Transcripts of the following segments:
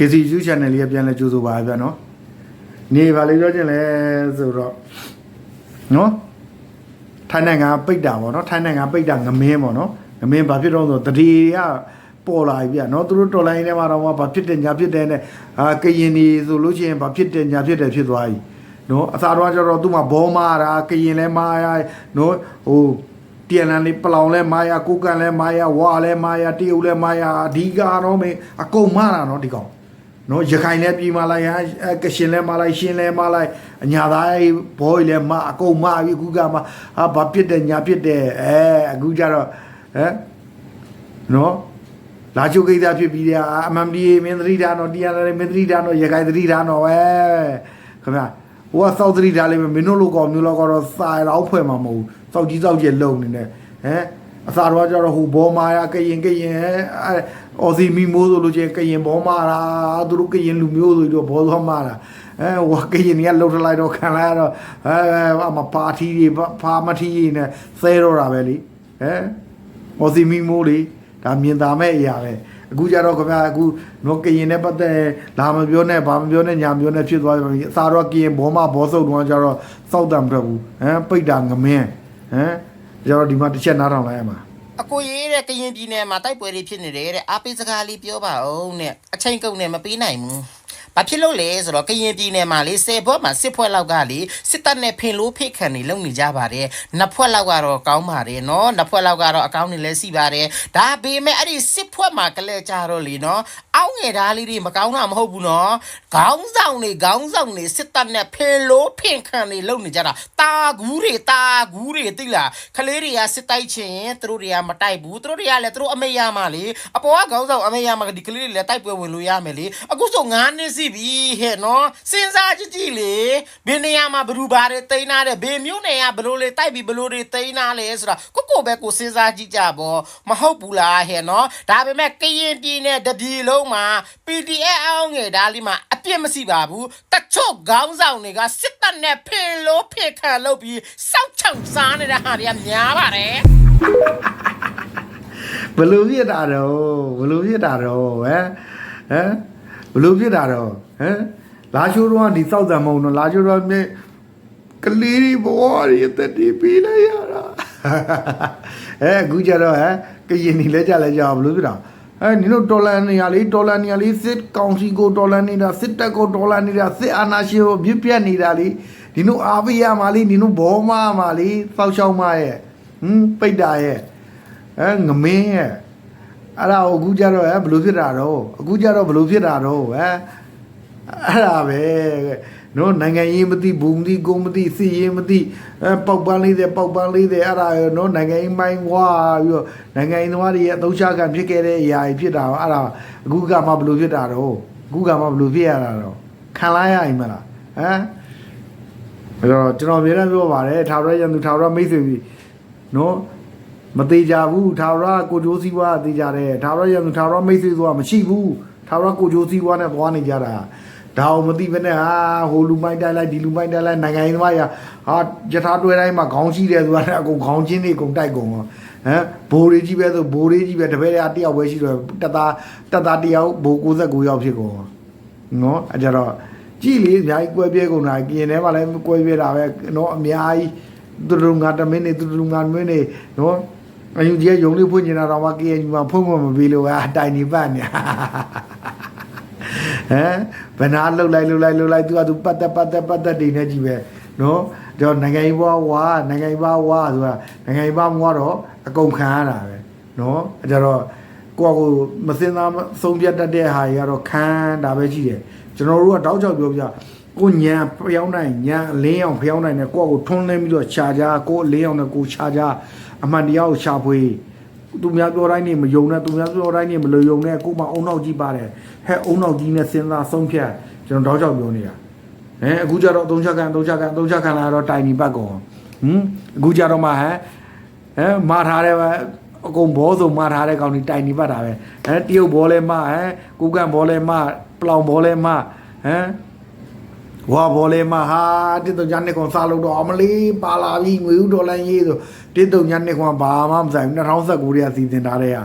KCU channel လေးကပြန်လဲကြိုးဆိုပါဗျာနော်နေပါလေပြောချင်လဲဆိုတော့နော်ထိုင်းနိုင်ငံကပိတ်တာပေါ့နော်ထိုင်းနိုင်ငံကပိတ်တာငမင်းပေါ့နော်ငမင်းဘာဖြစ်တော့ဆိုတတိကပေါ်လာပြီဗျာနော်သူတို့တော်လိုင်းထဲမှာတော့ဘာဖြစ်တယ်ညာဖြစ်တယ်နဲ့အာကရင်နေဆိုလို့ရှိရင်ဘာဖြစ်တယ်ညာဖြစ်တယ်ဖြစ်သွားပြီနော်အသာတော့ကျတော့သူ့မှာဘောမာတာကရင်လဲမာရနော်ဟိုတန်လန်လေးပလောင်လဲမာရကိုကန်လဲမာရဝါလဲမာရတရုတ်လဲမာရအဓိကတော့မင်းအကုန်မာတာနော်ဒီကောင် နော်ရခိုင်လည်းပြည်မလိုက်ဟာအဲကရှင်လည်းမလိုက်ရှင်လည်းမလိုက်အညာသားဘောကြီးလည်းမအကုန်မပြီအခုကမှဟာဘာဖြစ်တယ်ညာဖြစ်တယ်အဲအခုကျတော့ဟမ်နော်လာချုပ်ကိစ္စဖြစ်ပြီးတဲ့အမှန်ဒီမင်းသတိထားတော့တရားလည်းမင်းသတိထားတော့ရခိုင်သတိထားတော့ပဲခင်ဗျာဟိုကစောက်သတိထားလိမ့်မယ်မင်းတို့လိုကောင်မျိုးလောက်ကတော့စာရောက်ဖွဲ့မှာမဟုတ်ဘူးစောက်ကြီးစောက်ကျလုံနေတယ်ဟမ် အသာတော့ကျတော့ဟိုဘောမာရကရင်ကရင်အဲအော်စီမီမိုးဆိုလို့ချင်းကရင်ဘောမာတာသူတို့ကရင်လူမျိုးဆိုပြီးတော့ဘောသွားမာတာအဲဟိုကရင်ကလှုပ်ထလိုက်တော့ခံလိုက်ရတော့အဲအမပါတီတွေဖာမတီတွေနဲ့သဲတော့တာပဲလေဟမ်အော်စီမီမိုးလေဒါမြင်သာမဲ့အရာပဲအခုကြတော့ခင်ဗျာအခုနော်ကရင်နဲ့ပတ်သက်လာမပြောနဲ့ဘာမပြောနဲ့ညာမပြောနဲ့ဖြစ်သွားပြီအသာတော့ကရင်ဘောမဘောဆုပ်တော့ကြတော့စောက်တံမထွက်ဘူးဟမ်ပိတ်တာငမင်းဟမ် ကြတော့ဒီမှာတစ်ချက်နားထောင်လိုက်ရမှာအကိုရေးတဲ့ကရင်ပြည်နယ်မှာတိုက်ပွဲတွေဖြစ်နေတယ်တဲ့အားပေးစကားလေးပြောပါဦးတဲ့အချိန်ကုန်နဲ့မပေးနိုင်ဘူး ဘာဖြစ်လို့လဲဆိုတော့ကရင်ပြည်နယ်မှာလေဆယ်ဘွက်မှာစစ်ဖွဲ့လောက်ကလေစစ်တပ်နဲ့ဖင်လို့ဖိတ်ခံနေလုံနေကြပါတယ်နှစ်ဖွဲ့လောက်ကတော့ကောင်းပါတယ်နော်နှစ်ဖွဲ့လောက်ကတော့အကောင်းနေလဲစီပါတယ်ဒါပေမဲ့အဲ့ဒီစစ်ဖွဲ့မှာကလေးကြတော့လေနော်အောင်းငယ်သားလေးတွေမကောင်းတာမဟုတ်ဘူးနော်ခေါင်းဆောင်တွေခေါင်းဆောင်တွေစစ်တပ်နဲ့ဖင်လို့ဖင်ခံနေလုံနေကြတာတာကူးတွေတာကူးတွေသိလားကလေးတွေကစစ်တိုက်ချင်သူတို့တွေကမတိုက်ဘူးသူတို့တွေကလည်းသူတို့အမေရမှာလေအပေါ်ကခေါင်းဆောင်အမေရမှာဒီကလေးတွေလည်းတိုက်ပွဲဝင်လို့ရမယ်လေအခုဆို9နှစ်စီပြီဟဲ့နော်စဉ်းစားကြည့်ကြည့်လေဘယ်နေရာမှာဘယ်သူဘာတွေတိန်းနာတယ်ဘယ်မျိုးနေရဘယ်လိုလေတိုက်ပြီးဘယ်လိုတွေတိန်းနာလဲဆိုတာကိုကိုပဲကိုစဉ်းစားကြည့်ကြပေါ့မဟုတ်ဘူးလားဟဲ့နော်ဒါပေမဲ့ကရင်ပြည်နယ်တပြည်လုံးမှာ PDF အောင်ငယ်ဒါလေးမှာအပြစ်မရှိပါဘူးတချို့ခေါင်းဆောင်တွေကစစ်တပ်နဲ့ဖင်လို့ဖင်ခံလုပ်ပြီးစောက်ချောင်စားနေတဲ့ဟာတွေကများပါတယ်ဘယ်လိုဖြစ်တာတော့ဘယ်လိုဖြစ်တာတော့ဟမ်ဟမ် ဘယ်လိုဖြစ်တာတော့ဟမ်လာချိုးတော့ဒီစောက်တံမုံတော့လာချိုးတော့မြေကလေးတွေဘဝတွေအသက်တွေပေးလိုက်ရတာအဲအခုကြတော့ဟမ်ကရင်နေလဲကြလဲကြဘယ်လိုဖြစ်တာအဲနင်တို့ဒေါ်လာနေရလေးဒေါ်လာနေရလေးစစ်ကောင်စီကိုဒေါ်လာနေတာစစ်တပ်ကိုဒေါ်လာနေတာစစ်အာဏာရှင်ကိုပြစ်ပြတ်နေတာလေဒီတို့အားပေးရမှာလေဒီတို့ဘောမမှာလေစောက်ရှောက်မရဲ့ဟမ်ပိတ်တာရဲ့အဲငမင်းရဲ့ အဲ့ဒါကိုအခုကြတော့ဟဲ့ဘယ်လိုဖြစ်တာတော့အခုကြတော့ဘယ်လိုဖြစ်တာတော့ဟဲ့အဲ့ဒါပဲနော်နိုင်ငံရေးမသိဘူးမသိကိုမသိစီရေးမသိအဲပေါက်ပန်းလေးတဲ့ပေါက်ပန်းလေးတဲ့အဲ့ဒါရောနော်နိုင်ငံရေးမိုင်းဝါပြီးတော့နိုင်ငံရေးသမားတွေရဲ့အသုံးချခံဖြစ်ခဲ့တဲ့အရာကြီးဖြစ်တာအဲ့ဒါအခုကမှဘယ်လိုဖြစ်တာတော့အခုကမှဘယ်လိုဖြစ်ရတာတော့ခံလိုက်ရရင်မလားဟမ်အဲ့တော့ကျွန်တော်အမြဲတမ်းပြောပါတယ်ထာဝရရန်သူထာဝရမိတ်ဆွေကြီးနော် မသေးကြဘူးထာဝရကိုကြိုးစည်းဝါးသေးကြတယ်ထာဝရရံထာဝရမိတ်ဆွေဆိုတာမရှိဘူးထာဝရကိုကြိုးစည်းဝါးနဲ့သွားနေကြတာဒါအောင်မသိဘဲနဲ့ဟာဟိုလူမိုက်တိုက်လိုက်ဒီလူမိုက်တိုက်လိုက်နိုင်ငံရေးသမားရဟာယထာတွဲတိုင်းမှာခေါင်းရှိတယ်ဆိုတာအကုန်ခေါင်းချင်းတွေအကုန်တိုက်ကုန်ဟမ်ဘိုးလေးကြီးပဲဆိုဘိုးလေးကြီးပဲတပည့်ရတယောက်ပဲရှိတော့တက်သားတက်သားတယောက်ဘိုး69ယောက်ဖြစ်ကုန်နော်အဲကြတော့ကြည်လေအများကြီးကွဲပြဲကုန်တာกินထဲမှာလည်းကွဲပြဲတာပဲနော်အများကြီးသူတို့ငါတမင်းနေသူတို့ငါမင်းနေနော် အယူကြီးရုံလေးဖွင့်နေတာတော့မကေယူမှာဖွင့်မမပြီးလို့ကအတိုင်နေပတ်နေဟမ်ဘနာလှုပ်လိုက်လှုပ်လိုက်လှုပ်လိုက်သူကသူပတ်သက်ပတ်သက်ပတ်သက်တွေနဲ့ကြီးပဲနော်တော့နိုင်ငံရေးဘွားဝါနိုင်ငံရေးဘွားဝါဆိုတာနိုင်ငံရေးဘွားမွားတော့အကုန်ခံရတာပဲနော်အဲကြတော့ကိုယ့်ကိုယ်မစင်သားဆုံးပြတ်တတ်တဲ့ဟာကြီးကတော့ခံတာပဲရှိတယ်ကျွန်တော်တို့ကတောက်ချောက်ပြောပြကိုညံဖျောင်းနိုင်ညံအလင်းအောင်ဖျောင်းနိုင်တယ်ကိုယ့်ကိုယ်ထွန်းလင်းပြီးတော့ခြာကြကိုယ်အလင်းအောင်နဲ့ကိုယ်ခြာကြ အမှန်တရားကိုရှာဖွေသူများပြောတိုင်းနေမယုံနဲ့သူများပြောတိုင်းနေမလို့ယုံနဲ့ကိုယ်မှအုံနောက်ကြီးပါတယ်ဟဲ့အုံနောက်ကြီးနဲ့စဉ်းစားဆုံးဖြတ်ကျွန်တော်တောက်ချောက်ပြောနေတာအဲအခုကျတော့အသုံးချခံအသုံးချခံအသုံးချခံလာတော့တိုင်နီပတ်ကုန်ဟမ်အခုကျတော့မှဟမ်ဟမ်မာထားတယ်ပဲအကုန်ဘောဆိုမာထားတဲ့ကောင်ဒီတိုင်နီပတ်တာပဲဟမ်တရုတ်ဘောလဲမဟမ်ကုကန်ဘောလဲမပလောင်ဘောလဲမဟမ် ဝါဘောလဲမဟာတစ်တုံညာနှစ်ကောင်စားလို့တော့အမလေးပါလာပြီငွေဥဒေါ်လာရေးဆိုတစ်တုံညာနှစ်ကောင်ဘာမှမဆိုင်ဘူး2019တည်းကစီစဉ်ထားတဲ့ဟာ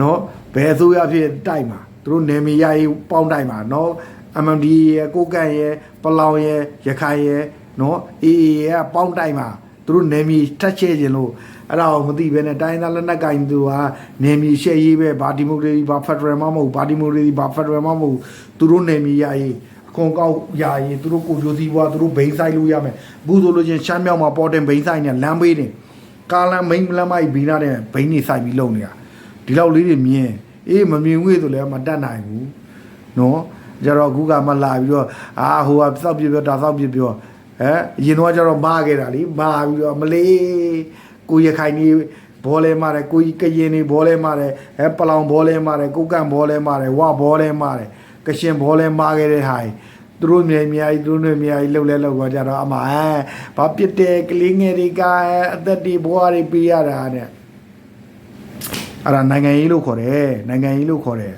နော်ဘယ်အစိုးရဖြစ်တိုက်မှာဟသူတို့နေမီရရေးပေါင်းတိုင်းမှာနော် MMD ရဲ့ကိုကန့်ရဲ့ပလောင်ရဲ့ရခိုင်ရဲ့နော် AA ရဲ့ပေါင်းတိုင်းမှာသူတို့နေမီထက်ချဲခြင်းလို့အဲ့ဒါကိုမသိဘဲနဲ့တိုင်းသားလက်နက်ကင်သူကနေမီရှဲရေးပဲဘာဒီမိုကရေစီဘာဖက်ဒရယ်မှမဟုတ်ဘာဒီမိုကရေစီဘာဖက်ဒရယ်မှမဟုတ်သူတို့နေမီရရေး အခွန်ကောက်ရရေးသူတို့ကိုကြိုစီးပွားသူတို့ဘိန်းဆိုင်လို့ရမယ်အခုဆိုလို့ချင်းရှမ်းမြောက်မှာပေါ်တင်ဘိန်းဆိုင်နဲ့လမ်းဘေးနေကာလန်မိန်လမ်းမိုက်ဘီနာနဲ့ဘိန်းနေဆိုင်ပြီးလုံနေတာဒီလောက်လေးတွေမြင်အေးမမြင်ဘူးဆိုလည်းမတတ်နိုင်ဘူးနော်ကြတော့အခုကမှလာပြီးတော့အာဟိုကစောက်ပြပြောဒါစောက်ပြပြောဟဲ့အရင်တော့ကျတော့မားခဲ့တာလीမားပြီးတော့မလေးကိုရခိုင်ကြီးဘောလဲမားတယ်ကိုကရင်နေဘောလဲမားတယ်ဟဲ့ပလောင်ဘောလဲမားတယ်ကိုကန့်ဘောလဲမားတယ်ဝဘောလဲမားတယ် ကရှင်ဘောလဲမားခဲ့တဲ့ဟာသူတို့မြေအများကြီးသူတို့မြေအများကြီးလှုပ်လဲလှုပ်သွားကြတော့အမအဲဘာပြစ်တယ်ကလေးငယ်တွေကအသက်တွေဘွားတွေပေးရတာတဲ့အဲ့ဒါနိုင်ငံရေးလို့ခေါ်တယ်နိုင်ငံရေးလို့ခေါ်တယ်